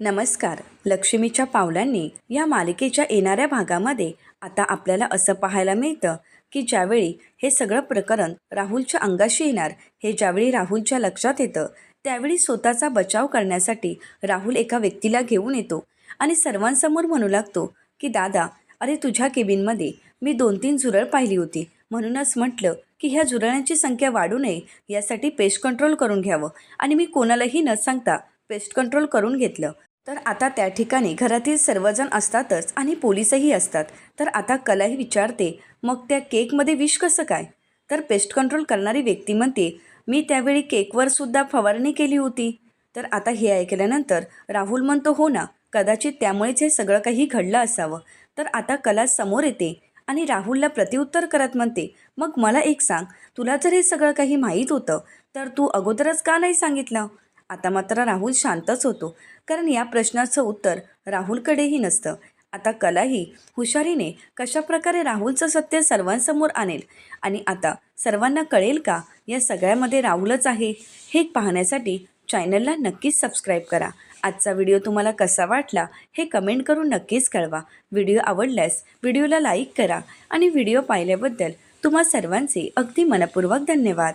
नमस्कार लक्ष्मीच्या पावलांनी या मालिकेच्या येणाऱ्या भागामध्ये आता आपल्याला असं पाहायला मिळतं की ज्यावेळी हे सगळं प्रकरण राहुलच्या अंगाशी येणार हे ज्यावेळी राहुलच्या लक्षात येतं त्यावेळी स्वतःचा बचाव करण्यासाठी राहुल एका व्यक्तीला घेऊन येतो आणि सर्वांसमोर म्हणू लागतो की दादा अरे तुझ्या केबिनमध्ये मी दोन तीन झुरळ पाहिली होती. म्हणूनच म्हटलं की ह्या झुरळांची संख्या वाढू नये यासाठी पेस्ट कंट्रोल करून घ्यावं आणि मी कोणालाही न सांगता पेस्ट कंट्रोल करून घेतलं. तर आता त्या ठिकाणी घरातील सर्वजण असतातच आणि पोलीसही असतात. तर आता कलाही विचारते मग त्या केकमध्ये विष कसं काय? तर पेस्ट कंट्रोल करणारी व्यक्ती म्हणते मी त्यावेळी केकवर सुद्धा फवारणी केली होती. तर आता हे ऐकल्यानंतर राहुल म्हणतो हो ना कदाचित त्यामुळेच हे सगळं काही घडलं असावं. तर आता कला समोर येते आणि राहुलला प्रत्युत्तर करत म्हणते मग मला एक सांग तुला जर हे सगळं काही माहीत होतं तर तू अगोदरच का नाही सांगितलं? आता मात्र राहुल शांतच होतो. कारण या प्रश्नाचं उत्तर राहुलकडेही नसतं. आता कलाही हुशारीने कशाप्रकारे राहुलचं सत्य सर्वांसमोर आणेल? आणि आता सर्वांना कळेल का या सगळ्यामध्ये राहुलच आहे? हे पाहण्यासाठी चॅनलला नक्कीच सबस्क्राईब करा. आजचा व्हिडिओ तुम्हाला कसा वाटला हे कमेंट करून नक्कीच कळवा. व्हिडिओ आवडल्यास व्हिडिओला लाईक करा. आणि व्हिडिओ पाहिल्याबद्दल तुम्हा सर्वांचे अगदी मनपूर्वक धन्यवाद.